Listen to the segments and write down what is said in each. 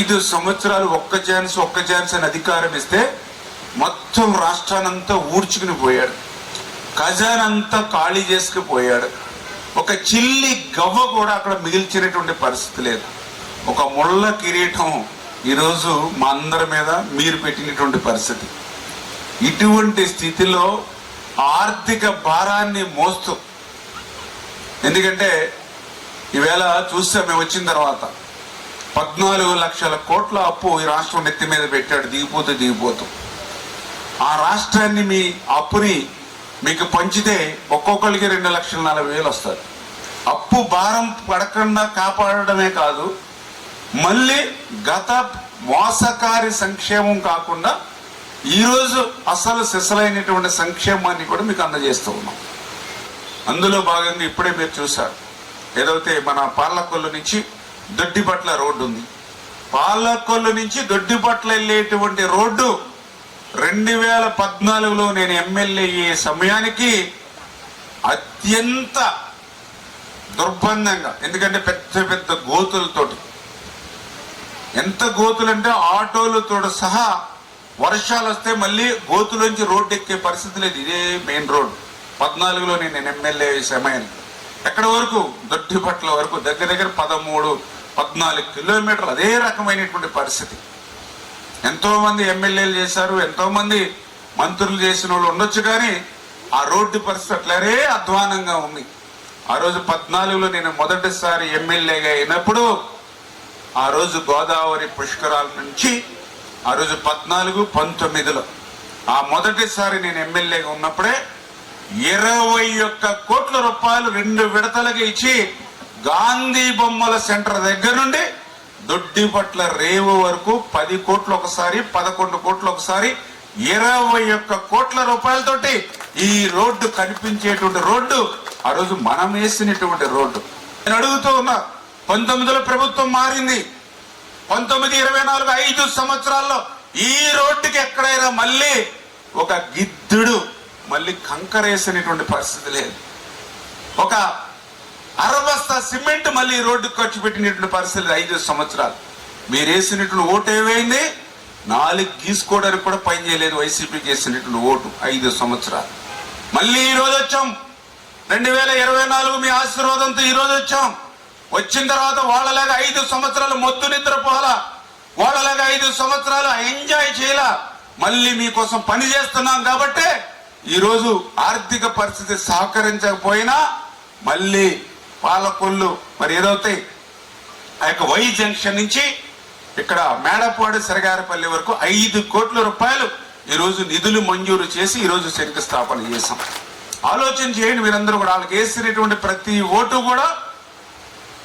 ఐదు సంవత్సరాలు ఒక్క ఛాన్స్ ఒక్క ఛాన్స్ అని అధికారం ఇస్తే మొత్తం రాష్ట్రానంతా ఊడ్చుకుని పోయాడు. ఖజానంతా ఖాళీ చేసుకుపోయాడు. ఒక చిల్లి గవ్వ కూడా అక్కడ మిగిల్చినటువంటి పరిస్థితి లేదు. ఒక ముళ్ళ కిరీటం ఈరోజు మా అందరి మీద మీరు పెట్టినటువంటి పరిస్థితి. ఇటువంటి స్థితిలో ఆర్థిక భారాన్ని మోస్తూ. ఎందుకంటే ఈవేళ చూస్తే మేము వచ్చిన తర్వాత పద్నాలుగు లక్షల కోట్ల అప్పు ఈ రాష్ట్రం నెత్తి మీద పెట్టాడు దిగిపోతూ దిగిపోతూ. ఆ రాష్ట్రాన్ని మీ అప్పుని మీకు పంచితే ఒక్కొక్కరికి రెండు లక్షల నలభై వేలు వస్తుంది. అప్పు భారం పడకుండా కాపాడడమే కాదు మళ్ళీ గత మోసకారి సంక్షేమం కాకుండా ఈరోజు అసలు సిసలైనటువంటి సంక్షేమాన్ని కూడా మీకు అందజేస్తూ ఉన్నాం. అందులో భాగంగా ఇప్పుడే మీరు చూశారు. ఏదైతే మన పాలకొల్లు నుంచి దొడ్డిపట్ల రోడ్డు ఉంది పాలకొల్లు నుంచి దొడ్డిపట్ల వెళ్ళేటువంటి రోడ్డు రెండు వేల పద్నాలుగులో నేను ఎమ్మెల్యే అయ్యే సమయానికి అత్యంత దుర్బంధంగా ఎందుకంటే పెద్ద పెద్ద గోతులతోటి ఎంత గోతులంటే ఆటోలతో సహా వర్షాలు వస్తే మళ్ళీ గోతులోంచి రోడ్డు ఎక్కే పరిస్థితి లేదు. ఇదే మెయిన్ రోడ్. పద్నాలుగులో నేను ఎమ్మెల్యే అయ్యే సమయానికి. ఎక్కడ వరకు? దొడ్డిపట్ల వరకు. దగ్గర దగ్గర పదమూడు పద్నాలుగు కిలోమీటర్లు అదే రకమైనటువంటి పరిస్థితి. ఎంతోమంది ఎమ్మెల్యేలు చేశారు ఎంతోమంది మంత్రులు చేసిన వాళ్ళు ఉండొచ్చు కానీ ఆ రోడ్డు పరిస్థితి అట్లరే అధ్వానంగా ఉంది. ఆ రోజు పద్నాలుగులో నేను మొదటిసారి ఎమ్మెల్యేగా అయినప్పుడు ఆ రోజు గోదావరి పుష్కరాల నుంచి ఆ రోజు పద్నాలుగు పంతొమ్మిదిలో ఆ మొదటిసారి నేను ఎమ్మెల్యేగా ఉన్నప్పుడే ఇరవై ఒక్క కోట్ల రూపాయలు రెండు విడతలుగా ఇచ్చి గాంధీ బొమ్మల సెంటర్ దగ్గర నుండి దొడ్డిపట్ల రేవు వరకు పది కోట్లు ఒకసారి పదకొండు కోట్లు ఒకసారి ఇరవై ఒక్క కోట్ల రూపాయలతోటి ఈ రోడ్డు కనిపించేటువంటి రోడ్డు ఆ రోజు మనం వేసినటువంటి రోడ్డు. నేను అడుగుతూ ఉన్నా పంతొమ్మిదిలో ప్రభుత్వం మారింది. పంతొమ్మిది ఇరవై నాలుగు ఐదు సంవత్సరాల్లో ఈ రోడ్డుకి ఎక్కడైనా మళ్ళీ ఒక గిద్దుడు మళ్ళీ కంకరేసినటువంటి పరిస్థితి లేదు. ఒక అరబస్తా సిమెంట్ మళ్ళీ రోడ్డుకు ఖర్చు పెట్టినటువంటి పరిస్థితి ఐదు సంవత్సరాలు. మీరు వేసినటువంటి ఓటు ఏమైంది? నాలుగు గీసుకోవడానికి కూడా పని చేయలేదు వైసీపీకి వేసినటువంటి ఓటు ఐదు సంవత్సరాలు. మళ్ళీ ఈరోజు వచ్చాం. రెండు వేల ఇరవై నాలుగు మీ ఆశీర్వాదంతో ఈరోజు వచ్చాం. వచ్చిన తర్వాత వాళ్ళలాగా ఐదు సంవత్సరాలు మొద్దు నిద్రపోవాలా వాళ్ళలాగా ఐదు సంవత్సరాలు ఎంజాయ్ చేయాలా? మళ్ళీ మీకోసం పని చేస్తున్నాం కాబట్టి ఈరోజు ఆర్థిక పరిస్థితి సహకరించకపోయినా మళ్ళీ పాలకొల్లు మరి ఏదవుతాయి? ఆ యొక్క వై జంక్షన్ నుంచి ఇక్కడ మేడపాడు సరగారపల్లి వరకు ఐదు కోట్ల రూపాయలు ఈరోజు నిధులు మంజూరు చేసి ఈరోజు శంకుస్థాపన చేశాం. ఆలోచన చేయండి మీరందరూ కూడా. వాళ్ళకి వేసినటువంటి ప్రతి ఓటు కూడా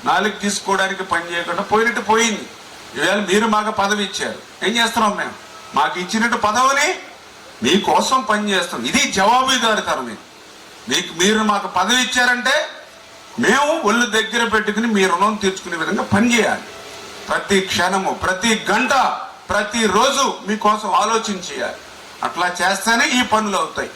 నాలుగు తీసుకోవడానికి పని చేయకుండా పోయినట్టు పోయింది. ఈవేళ మీరు మాకు పదవి ఇచ్చారు. ఏం చేస్తున్నాం మేము? మాకు ఇచ్చినట్టు పదవిని మీకోసం పని చేస్తాం ఇది జవాబుదారితనం మీకు మీరు మాకు పదవి ఇచ్చారంటే మేము ఒళ్ళు దగ్గర పెట్టుకుని మీ రుణం తీర్చుకునే విధంగా పని చేయాలి. ప్రతి క్షణము ప్రతి గంట ప్రతి రోజు మీకోసం ఆలోచన చేయాలి. అట్లా చేస్తేనే ఈ పనులు అవుతాయి.